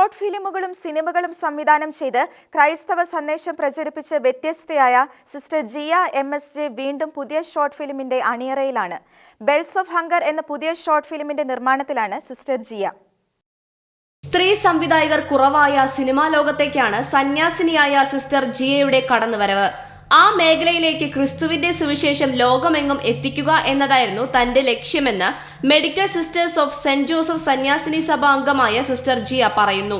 Short ഫിലിമുകളും സിനിമകളും സംവിധാനം ചെയ്ത് ക്രൈസ്തവ സന്ദേശം പ്രചരിപ്പിച്ച് വ്യത്യസ്തയായ sister Jiya M S J വീണ്ടും പുതിയ ഷോർട്ട് ഫിലിമിന്റെ അണിയറയിലാണ്. ബെൽസ് ഓഫ് ഹങ്കർ എന്ന പുതിയ ഷോർട്ട് ഫിലിമിന്റെ നിർമ്മാണത്തിലാണ് സിസ്റ്റർ ജിയ. സ്ത്രീ സംവിധായകർ കുറവായ സിനിമാ ലോകത്തേക്കാണ് സന്യാസിനിയായ സിസ്റ്റർ ജിയയുടെ കടന്നുവരവ്. ആ മേഖലയിലേക്ക് ക്രിസ്തുവിന്റെ സുവിശേഷം ലോകമെങ്ങും എത്തിക്കുക എന്നതായിരുന്നു തന്റെ ലക്ഷ്യമെന്ന് medical sisters of saint Joseph സന്യാസിനി സഭ അംഗമായ സിസ്റ്റർ ജിയ പറയുന്നു.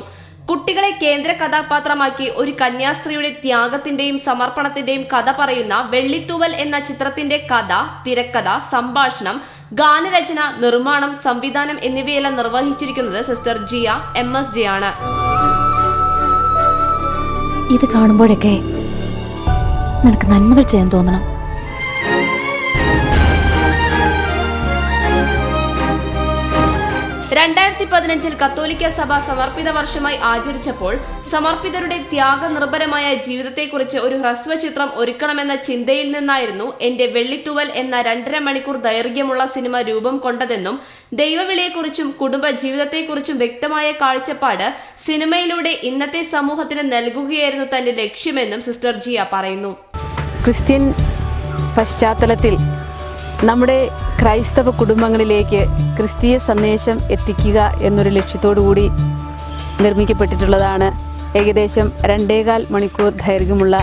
കുട്ടികളെ കേന്ദ്ര കഥാപാത്രമാക്കി ഒരു കന്യാസ്ത്രീയുടെ ത്യാഗത്തിന്റെയും സമർപ്പണത്തിന്റെയും കഥ പറയുന്ന വെള്ളിത്തൂവൽ എന്ന ചിത്രത്തിന്റെ കഥ തിരക്കഥ സംഭാഷണം ഗാനരചന നിർമ്മാണം സംവിധാനം എന്നിവയെല്ലാം നിർവഹിച്ചിരിക്കുന്നത് sister Jiya M S G ആണ് ഇത് കാണുമ്പോഴൊക്കെ നിനക്ക് നന്മകൾ ചെയ്യാൻ തോന്നണം. രണ്ടായിരത്തി പതിനഞ്ചിൽ കത്തോലിക്ക സഭ സമർപ്പിത വർഷമായി ആചരിച്ചപ്പോൾ സമർപ്പിതരുടെ ത്യാഗനിർഭരമായ ജീവിതത്തെക്കുറിച്ച് ഒരു ഹ്രസ്വ ചിത്രം ഒരുക്കണമെന്ന ചിന്തയിൽ നിന്നായിരുന്നു എന്റെ വെള്ളിത്തുവൽ എന്ന രണ്ടര മണിക്കൂർ ദൈർഘ്യമുള്ള സിനിമ രൂപം കൊണ്ടതെന്നും ദൈവവിളിയെക്കുറിച്ചും കുടുംബ ജീവിതത്തെക്കുറിച്ചും വ്യക്തമായ കാഴ്ചപ്പാട് സിനിമയിലൂടെ ഇന്നത്തെ സമൂഹത്തിന് നൽകുകയായിരുന്നു തന്റെ ലക്ഷ്യമെന്നും സിസ്റ്റർ ജിയ പറയുന്നു. ക്രിസ്ത്യൻ പശ്ചാത്തലത്തിൽ നമ്മുടെ ക്രൈസ്തവ കുടുംബങ്ങളിലേക്ക് ക്രിസ്തീയ സന്ദേശം എത്തിക്കുക എന്നൊരു ലക്ഷ്യത്തോടു കൂടി നിർമ്മിക്കപ്പെട്ടിട്ടുള്ളതാണ് ഏകദേശം രണ്ടേകാൽ മണിക്കൂർ ദൈർഘ്യമുള്ള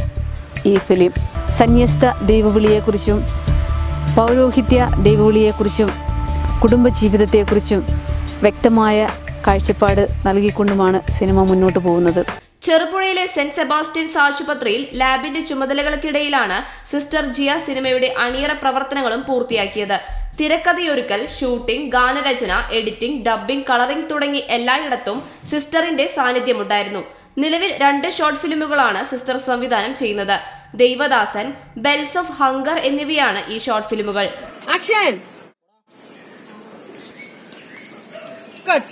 ഈ ഫിലിം. സന്യസ്ത ദൈവവിളിയെക്കുറിച്ചും പൗരോഹിത്യ ദൈവവിളിയെക്കുറിച്ചും കുടുംബജീവിതത്തെക്കുറിച്ചും വ്യക്തമായ കാഴ്ചപ്പാട് നൽകിക്കൊണ്ടുമാണ് സിനിമ മുന്നോട്ട് പോകുന്നത്. ചെറുപുഴയിലെ സെന്റ് സെബാസ്റ്റ്യൻസ് ആശുപത്രിയിൽ ലാബിന്റെ ചുമതലകൾക്കിടയിലാണ് സിസ്റ്റർ ജിയ സിനിമയുടെ അണിയറ പ്രവർത്തനങ്ങളും പൂർത്തിയാക്കിയത്. തിരക്കഥയൊരുക്കൽ ഷൂട്ടിംഗ് ഗാനരചന എഡിറ്റിംഗ് ഡബ്ബിംഗ് കളറിംഗ് തുടങ്ങി എല്ലായിടത്തും സിസ്റ്ററിന്റെ സാന്നിധ്യമുണ്ടായിരുന്നു. നിലവിൽ രണ്ട് ഷോർട്ട് ഫിലിമുകളാണ് സിസ്റ്റർ സംവിധാനം ചെയ്യുന്നത്. ദൈവദാസൻ ബെൽസ് ഓഫ് ഹങ്കർ എന്നിവയാണ് ഈ ഷോർട്ട് ഫിലിമുകൾ. Action Cut!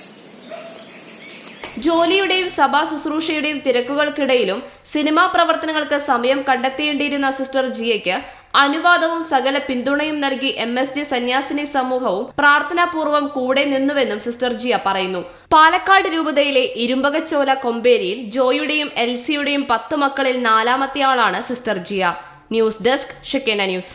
ജോലിയുടെയും സഭാ ശുശ്രൂഷയുടെയും തിരക്കുകൾക്കിടയിലും സിനിമാ പ്രവർത്തനങ്ങൾക്ക് സമയം കണ്ടെത്തേണ്ടിയിരുന്ന സിസ്റ്റർ ജിയയ്ക്ക് അനുവാദവും സകല പിന്തുണയും നൽകി എം എസ് ജി സന്യാസിനി സമൂഹവും പ്രാർത്ഥനാപൂർവം കൂടെ നിന്നുവെന്നും സിസ്റ്റർ ജിയ പറയുന്നു. പാലക്കാട് രൂപതയിലെ ഇരുമ്പകച്ചോല കൊമ്പേരിയിൽ ജോയുടെയും എൽസിയുടെയും പത്ത് മക്കളിൽ നാലാമത്തെ ആളാണ് sister Jiya. News desk Shekinah news.